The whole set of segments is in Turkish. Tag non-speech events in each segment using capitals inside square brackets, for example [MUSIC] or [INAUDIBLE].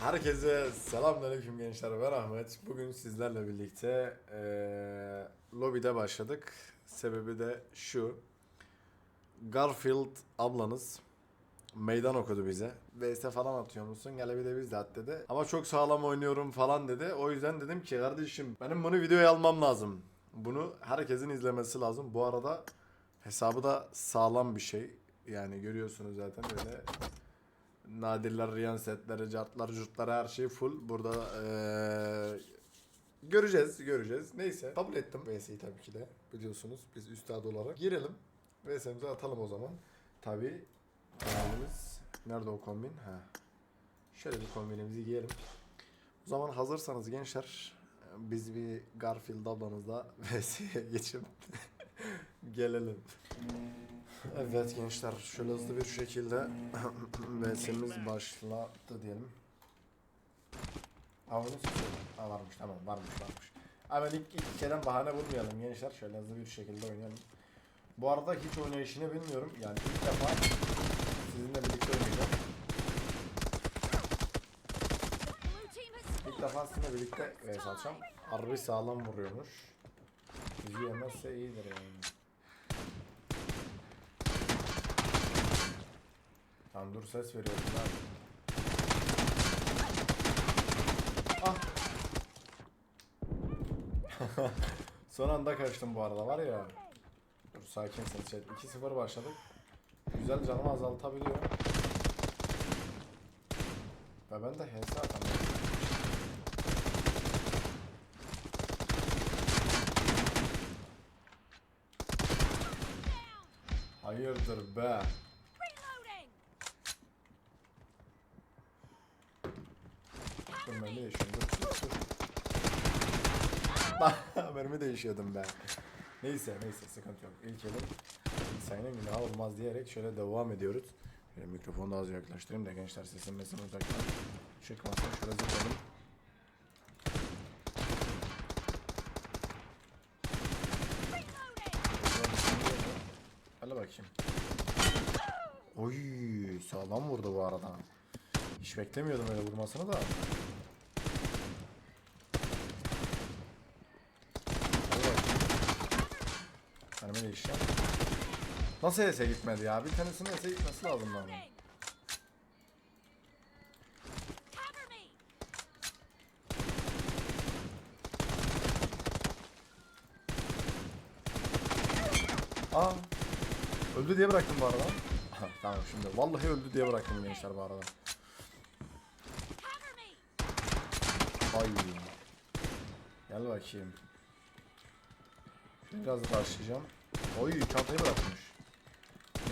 Herkese selamünaleyküm gençler ben Ahmet. Bugün sizlerle birlikte eee lobide başladık. Sebebi de şu. Garfield ablanız meydan okudu bize. VS falan atıyor musun? Gel bir de biz de at dedi. Ama çok sağlam oynuyorum falan dedi. O yüzden dedim ki kardeşim benim bunu videoya almam lazım. Bunu herkesin izlemesi lazım. Bu arada hesabı da sağlam bir şey. Yani görüyorsunuz zaten böyle nadirler, riyan setleri, cartlar, curtlar her şey full. Burada eee, göreceğiz, göreceğiz. Neyse kabul ettim VS'yi tabii ki de biliyorsunuz biz üstad olarak. Girelim VS'mizi atalım o zaman. Tabii kombinimiz nerede o kombin? Ha. Şöyle bir kombinimizi giyelim. O zaman hazırsanız gençler biz bir Garfield ablanızla VS'ye [LAUGHS] geçip gelelim. Evet gençler şöyle hızlı bir şekilde [CLEARS THROAT] VS'miz başladı diyelim. Avını Ha varmış tamam varmış varmış. Hemen ilk, ilk kerem bahane bulmayalım gençler. Şöyle hızlı bir şekilde oynayalım. Bu arada hiç oynayışını bilmiyorum. Yani ilk defa sizinle birlikte oynayacağım. İlk defa sizinle birlikte VS atacağım. Harbi sağlam vuruyormuş. Bizi yemezse iyidir yani. Tamam dur ses veriyorum lan. Ah. [LAUGHS] Son anda kaçtım bu arada var ya. Dur sakin ses chat. 2-0 başladık. Güzel canımı azaltabiliyor. Ve ben de HS atamıyorum. Hayırdır be? Dur dur dur. mermi değişiyordum ben. Neyse neyse sıkıntı yok. İlk elim sayının günahı olmaz diyerek şöyle devam ediyoruz. Şöyle mikrofonu da az yaklaştırayım da gençler sesim mesin uzaktan. Çıkmasın şöyle zıplayalım. Hadi bakayım. Oy sağlam vurdu bu arada. Hiç beklemiyordum öyle vurmasını da. Hadi bakayım. Mermi değişeceğim. Nasıl ES'e gitmedi ya? Bir tanesinin ES'e gitmesi lazım lan. Aa. Öldü diye bıraktım bu arada. Tamam şimdi. Vallahi öldü diye bıraktım gençler bu arada. Ay. Gel bakayım. Biraz başlayacağım. Oy çantayı bırakmış.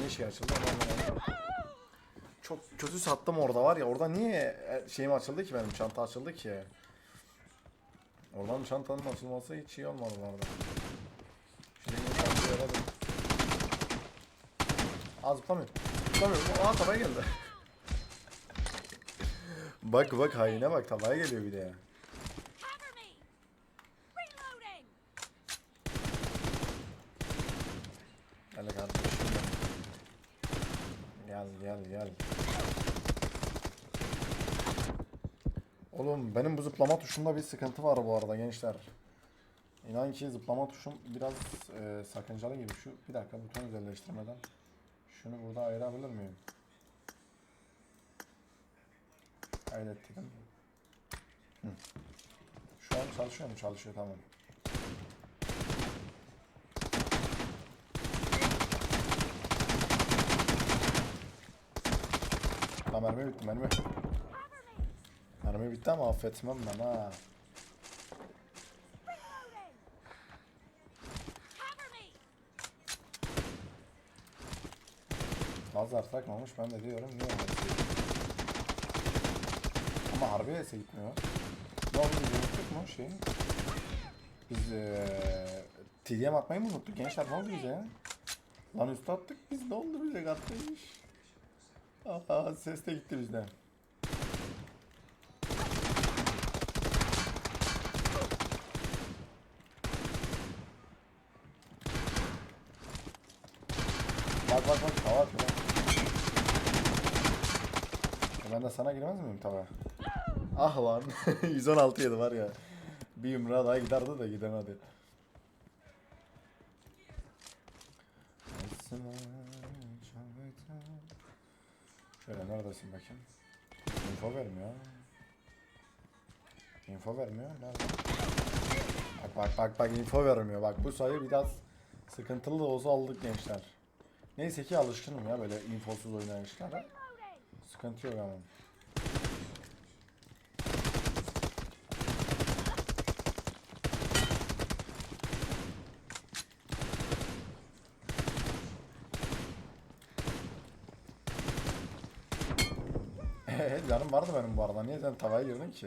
Ne işe açıldı anlamadım. Çok kötü sattım orada var ya. Orada niye e, şeyim açıldı ki benim çanta açıldı ki? Oradan çantanın açılması hiç iyi olmadı bu arada. Şimdi yine çantayı aradım. Aa zıplamıyor. Zıplamıyor. Aa tavaya geldi. [LAUGHS] bak bak haine bak tavaya geliyor bir de ya. Cover me. Reloading. Gel kardeşim. Gel gel gel. Oğlum benim bu zıplama tuşumda bir sıkıntı var bu arada gençler. İnan ki zıplama tuşum biraz e, sakıncalı gibi. Şu bir dakika buton özelleştirmeden. Şunu burada ayırabilir miyim? Kaydet dedim. Hı. Şu an çalışıyor mu? Çalışıyor tamam. Lan mermi bitti mermi. Mermi bitti ama affetmem ben ha. Lazer takmamış ben de diyorum niye öyle Ama harbi ese gitmiyor. Ne oldu biz unuttuk mu şeyi? Biz eee TDM atmayı mı unuttuk gençler ne oldu bize? Lan üstü attık biz ne oldu bize kattıymış. Aha ses de gitti bizden. Bak bak bak hava atıyor. Ben de sana girmez miyim tava? Ah lan. [LAUGHS] 116 yedi var ya. Bir yumruğa daha giderdi de gidemedi. Şöyle neredesin bakayım? Info vermiyor. Info vermiyor. Nerede? Bak bak bak bak info vermiyor. Bak bu sayı biraz sıkıntılı da olsa aldık gençler. Neyse ki alışkınım ya böyle infosuz oynayışlara. Sıkıntı yok ama. Eee [LAUGHS] canım vardı benim bu arada. Niye sen tavaya girdin ki?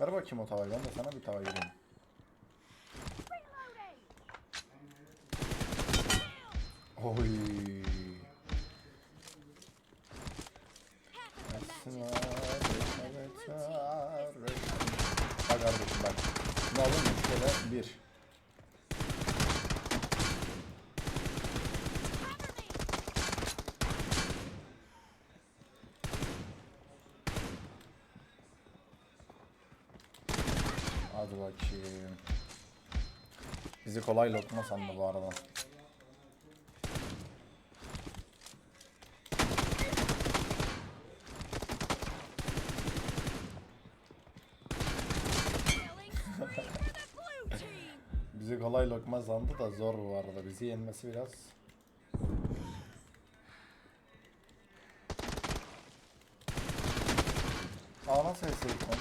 Ver bakayım o tavayı. Ben de sana bir tava gireyim. Oy. Şöyle bir. Hadi bakayım. Bizi kolay lokma sandı bu arada. Lokma sandı da zor bu arada. Bizi yenmesi biraz. Nasıl eseydik onu?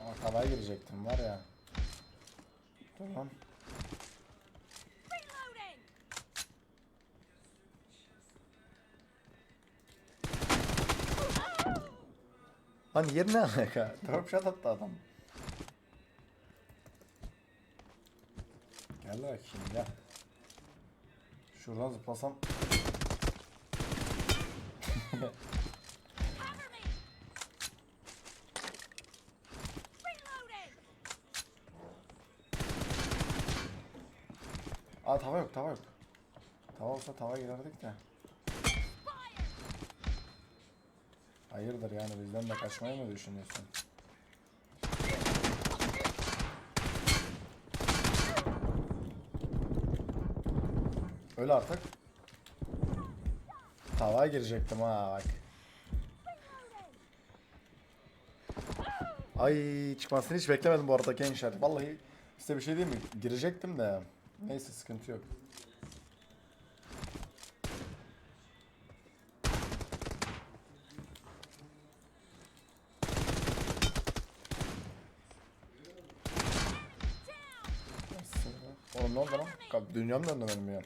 Aa tavaya girecektim var ya. Dur Lan yer ne alaka? Drop shot attı adam. Gel bakayım gel. Şuradan zıplasam. [LAUGHS] Aa tava yok tava yok. Tava olsa tava girerdik de. Hayırdır yani bizden de kaçmayı mı düşünüyorsun? Öyle artık. Tavaya girecektim ha bak. Ay çıkmasını hiç beklemedim bu arada gençler. Vallahi size bir şey diyeyim mi? Girecektim de. Neyse sıkıntı yok. Dünyam döndü benim ya.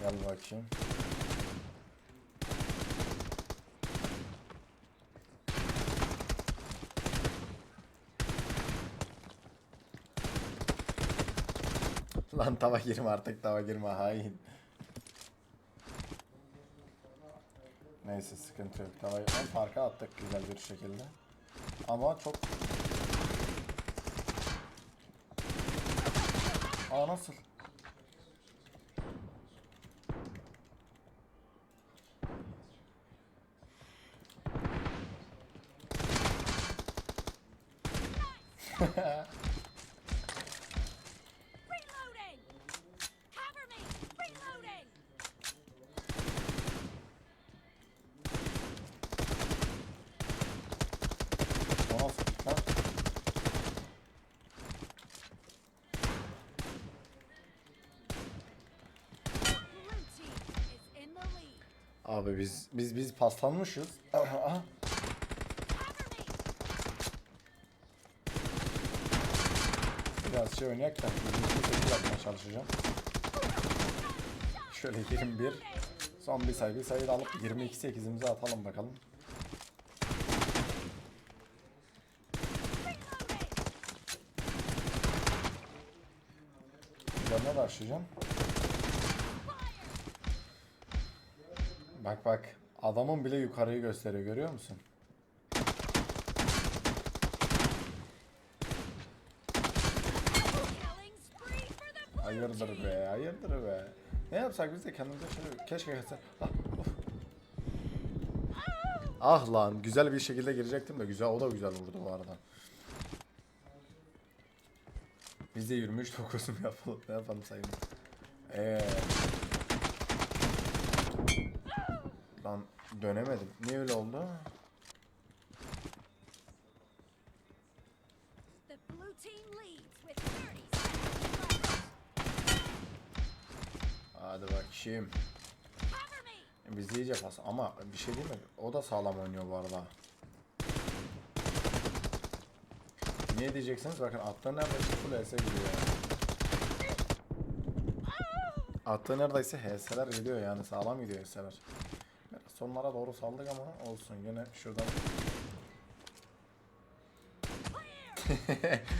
Gel bakayım. Lan tava girme artık tava girme hain. Neyse sıkıntı yok. Tavayı farka attık güzel bir şekilde. Ama çok... Aa nasıl? Abi biz biz biz paslanmışız. Biraz şey oynayak da 28 yapmaya çalışacağım. Şöyle 21. Son bir sayı bir sayı da alıp 22 8'imizi atalım bakalım. Üzerine başlayacağım. Bak bak. Adamın bile yukarıyı gösteriyor görüyor musun? Hayırdır be, hayırdır be. Ne yapsak biz de kendimize şöyle keşke gelse. Ah, ah, lan güzel bir şekilde girecektim de güzel o da güzel vurdu bu arada. Biz de 23 9'um yapalım ne yapalım sayımız. Eee. Dönemedim. Niye öyle oldu? The blue team leads with 30 seconds left. Hadi bakayım. Biz iyice pas ama bir şey değil mi? O da sağlam oynuyor bu arada. Niye diyeceksiniz? Bakın attığı neredeyse full HS gidiyor. Attığı neredeyse HS'ler gidiyor yani sağlam gidiyor HS'ler. Sonlara doğru saldık ama olsun yine şuradan. [LAUGHS]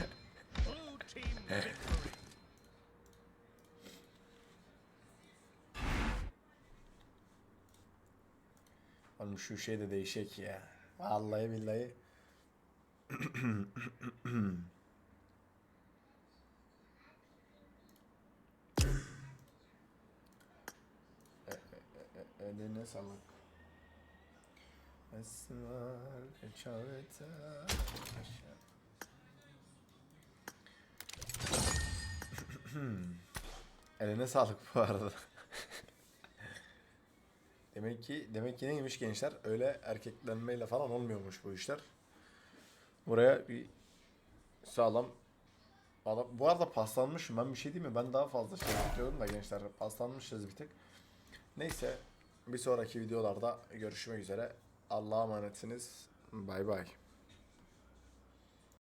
Oğlum şu şey de değişik ya. Vallahi billahi. [CLEARS THROAT] E- e- e- Eline sağlık. Esmer çavete [CLEARS THROAT] Eline sağlık bu arada. [LAUGHS] Demek ki demek ki neymiş gençler? Öyle erkeklenmeyle falan olmuyormuş bu işler. Buraya bir sağlam adam. Bu arada paslanmışım. Ben bir şey diyeyim mi? Ben daha fazla şey bekliyordum da gençler. Paslanmışız bir tık. Neyse bir sonraki videolarda görüşmek üzere. Allah'a emanetsiniz. Bay bay.